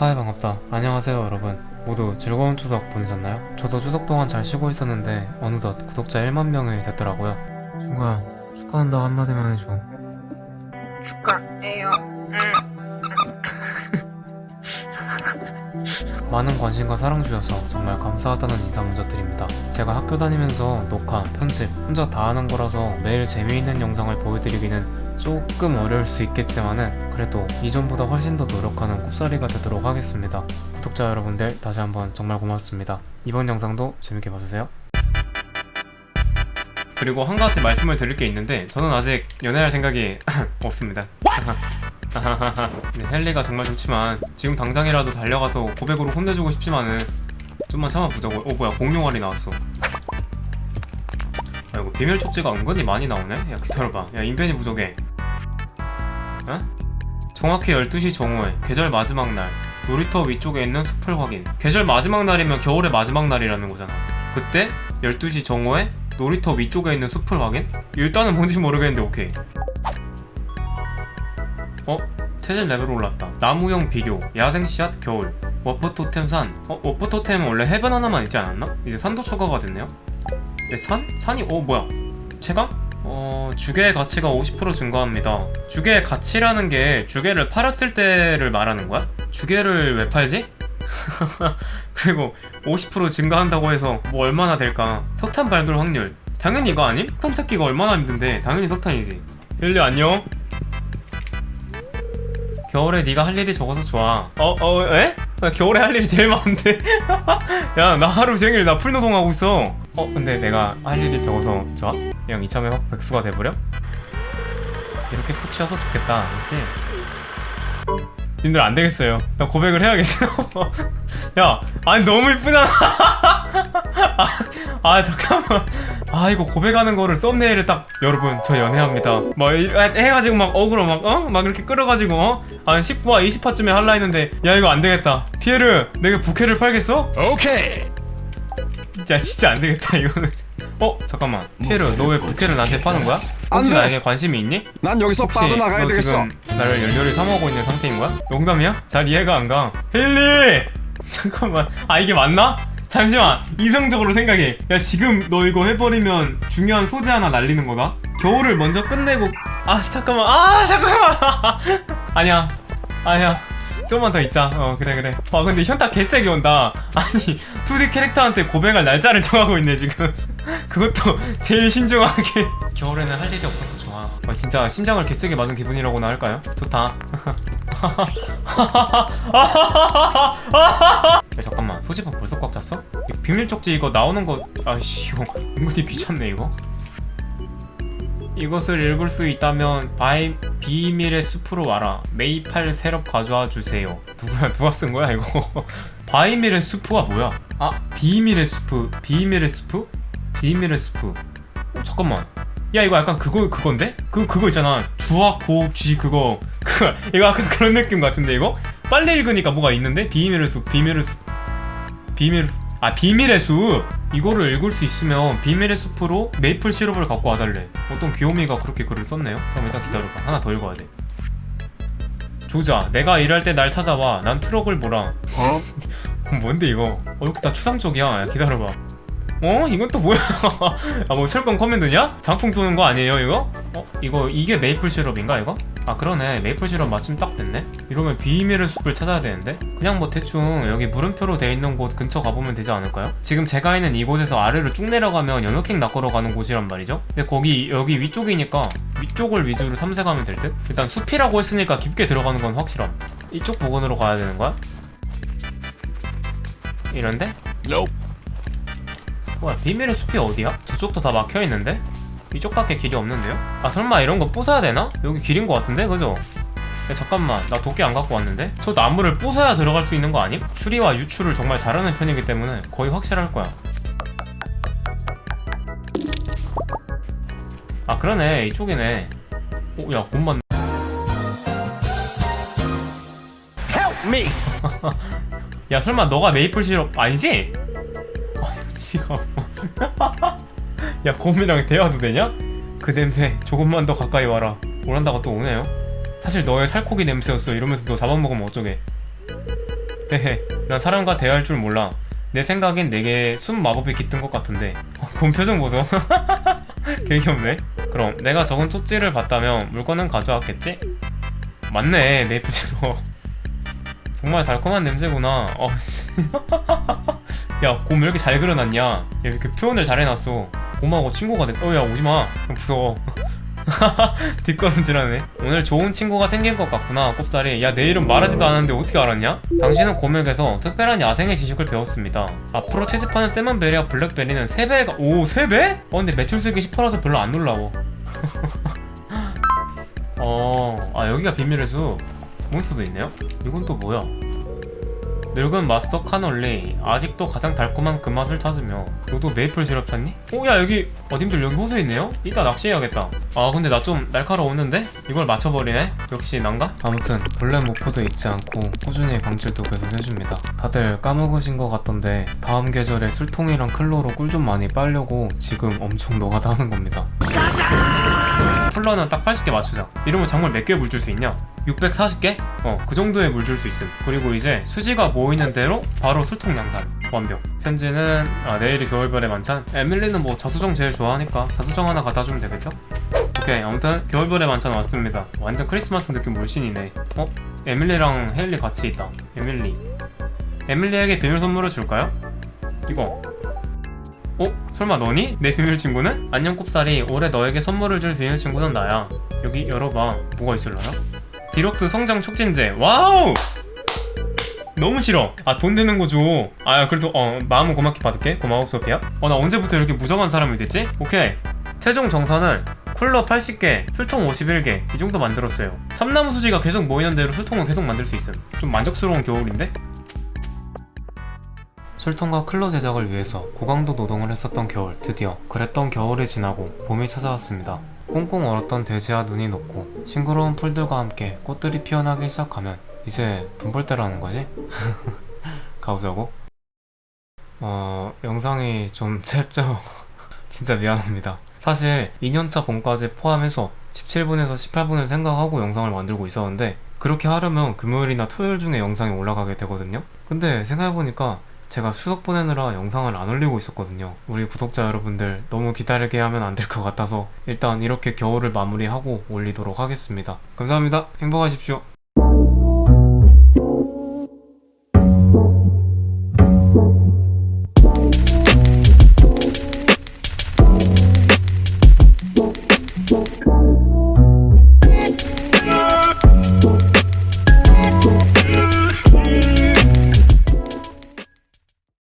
하이 반갑다. 안녕하세요 여러분. 모두 즐거운 추석 보내셨나요? 저도 추석 동안 잘 쉬고 있었는데 어느덧 구독자 1만 명이 됐더라고요. 친구야 축하한다 한마디만 해줘. 축하 많은 관심과 사랑 주셔서 정말 감사하다는 인사 먼저 드립니다. 제가 학교 다니면서 녹화, 편집 혼자 다 하는 거라서 매일 재미있는 영상을 보여드리기는 조금 어려울 수 있겠지만은 그래도 이전보다 훨씬 더 노력하는 꼽사리가 되도록 하겠습니다. 구독자 여러분들 다시 한번 정말 고맙습니다. 이번 영상도 재밌게 봐주세요. 그리고 한 가지 말씀을 드릴 게 있는데 저는 아직 연애할 생각이 없습니다. 네, 헨리가 정말 좋지만 지금 당장이라도 달려가서 고백으로 혼내주고 싶지만은 좀만 참아보자고. 어 뭐야 공룡알이 나왔어. 아 이거 비밀 쪽지가 은근히 많이 나오네. 야 기다려봐. 야 인벤이 부족해. 어? 정확히 12시 정오에 계절 마지막 날 놀이터 위쪽에 있는 숲을 확인. 계절 마지막 날이면 겨울의 마지막 날이라는 거잖아. 그때 12시 정오에 놀이터 위쪽에 있는 숲을 확인? 일단은 뭔지 모르겠는데 오케이. 어? 체질 레벨 올랐다. 나무형 비료, 야생 씨앗 겨울, 워프 토템 산. 어? 워프 토템은 원래 해변 하나만 있지 않았나? 이제 산도 추가가 됐네요. 네, 산? 산이 어 뭐야? 체감? 어 주계의 가치가 50% 증가합니다. 주계의 가치라는 게 주계를 팔았을 때를 말하는 거야? 주계를 왜 팔지? 그리고 50% 증가한다고 해서 뭐 얼마나 될까? 석탄 발굴 확률. 당연히 이거 아님? 석탄 찾기가 얼마나 힘든데 당연히 석탄이지. 일리 안녕. 겨울에 네가 할 일이 적어서 좋아. 어, 어, 에? 나 겨울에 할 일이 제일 많은데. 야, 나 하루 종일 나 풀노동 하고 있어. 어, 근데 내가 할 일이 적어서 좋아? 그냥 이참에 확 백수가 돼버려? 이렇게 푹 쉬어서 좋겠다, 그치? 님들 안 되겠어요. 나 고백을 해야겠어요. 야, 아니 너무 이쁘잖아. 아, 아, 잠깐만. 아 이거 고백하는 거를 썸네일에 딱 여러분 저 연애합니다. 막 이- 해가지고 막 어그로 막 어? 막 이렇게 끌어가지고 어? 한 10화 20화쯤에 할라 했는데 야 이거 안 되겠다. 피에르 내가 부캐를 팔겠어? 오케이. 야 진짜 안 되겠다 이거는. 어 잠깐만 피에르 너 왜 부캐를 나한테 파는 거야? 혹시 안 돼. 나에게 관심이 있니? 난 여기서 혹시 빠져나가야 너 되겠어. 지금 나를 열렬히 사모하고 있는 상태인 거야? 농담이야? 잘 이해가 안 가. 헨리! 잠깐만. 아 이게 맞나? 잠시만. 이성적으로 생각해. 야 지금 너 이거 해버리면 중요한 소재 하나 날리는 거다. 겨울을 먼저 끝내고. 아 잠깐만. 아 잠깐만. 아니야. 아니야. 좀만 더 있자. 어 그래 그래. 아 근데 현타 개세게 온다. 아니 2D 캐릭터한테 고백할 날짜를 정하고 있네 지금. 그것도 제일 신중하게. 겨울에는 할 일이 없어서 좋아. 아, 진짜 심장을 개세게 맞은 기분이라고나 할까요? 좋다. 야 잠깐만 소지품 벌써 꽉 찼어? 이 비밀 쪽지 이거 나오는 거 아씨 이거 은근히 귀찮네 이거. 이것을 읽을 수 있다면 바이 비밀의 숲으로 와라. 메이팔 세럽 가져와 주세요. 누구야 누가 쓴 거야 이거? 바이밀의 숲가 뭐야? 아 비밀의 숲 비밀의 숲 비밀의 숲. 어, 잠깐만. 야 이거 약간 그거 그건데? 그 그거 있잖아. 주악 고쥐 그거. 그 이거 약간 그런 느낌 같은데 이거? 빨리 읽으니까 뭐가 있는데? 비밀의 숲 비밀의 숲 비밀 아 비밀의 숲 이거를 읽을 수 있으면 비밀의 숲으로 메이플 시럽을 갖고 와달래. 어떤 귀요미가 그렇게 글을 썼네요. 그럼 일단 기다려봐. 하나 더 읽어야 돼. 조자 내가 일할 때 날 찾아와. 난 트럭을 몰아. 어? 뭔데 이거? 어 이렇게 다 추상적이야 야, 기다려봐 어? 이건 또 뭐야 아 뭐 철권 커맨드냐? 장풍 쏘는 거 아니에요 이거? 어? 이거 이게 메이플 시럽인가 이거? 아 그러네 메이플 시럽 마침 딱 됐네 이러면 비밀의 숲을 찾아야 되는데 그냥 뭐 대충 여기 물음표로 돼 있는 곳 근처 가보면 되지 않을까요? 지금 제가 있는 이곳에서 아래로 쭉 내려가면 연어킹 낚으러 가는 곳이란 말이죠 근데 거기 여기 위쪽이니까 위쪽을 위주로 탐색하면 될 듯? 일단 숲이라고 했으니까 깊게 들어가는 건 확실함 이쪽 부근으로 가야 되는 거야? 이런데? Nope. 뭐야 비밀의 숲이 어디야? 저쪽도 다 막혀있는데? 이쪽밖에 길이 없는데요? 아 설마 이런 거 부숴야 되나? 여기 길인 것 같은데 그죠? 야 잠깐만 나 도끼 안 갖고 왔는데? 저 나무를 부숴야 들어갈 수 있는 거 아님? 추리와 유출을 정말 잘하는 편이기 때문에 거의 확실할 거야 아 그러네 이쪽이네 오야 곰만 Help me. 야 설마 너가 메이플 시럽 아니지? 아 미치가 야 곰이랑 대화도 되냐? 그 냄새 조금만 더 가까이 와라. 오란다가 또 오네요. 사실 너의 살코기 냄새였어. 이러면서 너 잡아먹으면 어쩌게 헤헤 난 사람과 대화할 줄 몰라. 내 생각엔 내게 숨 마법이 깃든 것 같은데. 어, 곰 표정 보소. 개 귀엽네. 그럼 내가 적은 쪽지를 봤다면 물건은 가져왔겠지? 맞네 메이플 시럽 정말 달콤한 냄새구나. 어, 씨. 야, 곰 왜 이렇게 잘 그려놨냐? 야, 이렇게 표현을 잘 해놨어. 곰하고 친구가 됐, 어, 야, 오지마. 무서워. 뒷걸음질하네. 오늘 좋은 친구가 생긴 것 같구나, 꼽살이. 야, 내 이름 말하지도 않았는데 어떻게 알았냐? 당신은 곰에게서 특별한 야생의 지식을 배웠습니다. 앞으로 채집하는 세먼베리와 블랙베리는 3배가, 오, 3배? 어, 근데 매출 수익이 10%라서 별로 안 놀라워. 어, 아, 여기가 비밀의 숲. 몬스터도 있네요? 이건 또 뭐야? 늙은 마스터 카놀리 아직도 가장 달콤한 그 맛을 찾으며 너도 메이플 시럽 찾니? 오야 여기 어 님들 여기 호수 있네요? 이따 낚시해야겠다 아 근데 나 좀 날카로웠는데? 이걸 맞춰버리네? 역시 난가? 아무튼 본래 목표도 잊지 않고 꾸준히 광질도 계속 해줍니다 다들 까먹으신 것 같던데 다음 계절에 술통이랑 클로로 꿀 좀 많이 빨려고 지금 엄청 노가다 하는 겁니다 쿨러는 딱 80개 맞추자 이러면 작물 몇 개 물 줄 수 있냐? 640개? 어, 그 정도의 물줄 수 있음. 그리고 이제 수지가 모이는 대로 바로 술통 양산. 완벽. 현지는, 아, 내일이 겨울별의 만찬. 에밀리는 뭐 자수정 제일 좋아하니까 자수정 하나 갖다 주면 되겠죠? 오케이, 아무튼 겨울별의 만찬 왔습니다. 완전 크리스마스 느낌 물씬이네. 어? 에밀리랑 헤일리 같이 있다. 에밀리. 에밀리에게 비밀 선물을 줄까요? 이거. 어? 설마 너니? 내 비밀 친구는? 안녕 꼽살이 올해 너에게 선물을 줄 비밀 친구는 나야. 여기 열어봐. 뭐가 있을라나? 디럭스 성장 촉진제. 와우! 너무 싫어. 아 돈 되는 거 줘. 아 그래도 어 마음은 고맙게 받을게. 고마워 소피야. 어 나 언제부터 이렇게 무정한 사람이 됐지? 오케이. 최종 정산은 쿨러 80개, 술통 51개 이 정도 만들었어요. 참나무 수지가 계속 모이는 대로 술통은 계속 만들 수 있음. 좀 만족스러운 겨울인데? 술통과 클로 제작을 위해서 고강도 노동을 했었던 겨울 드디어 그랬던 겨울이 지나고 봄이 찾아왔습니다 꽁꽁 얼었던 대지와 눈이 녹고 싱그러운 풀들과 함께 꽃들이 피어나기 시작하면 이제 돈 벌 때라는 거지? 가보자고 어... 영상이 좀 짧죠? 진짜 미안합니다 사실 2년차 봄까지 포함해서 17분에서 18분을 생각하고 영상을 만들고 있었는데 그렇게 하려면 금요일이나 토요일 중에 영상이 올라가게 되거든요 근데 생각해보니까 제가 수석 보내느라 영상을 안 올리고 있었거든요. 우리 구독자 여러분들 너무 기다리게 하면 안 될 것 같아서 일단 이렇게 겨울을 마무리하고 올리도록 하겠습니다. 감사합니다. 행복하십시오.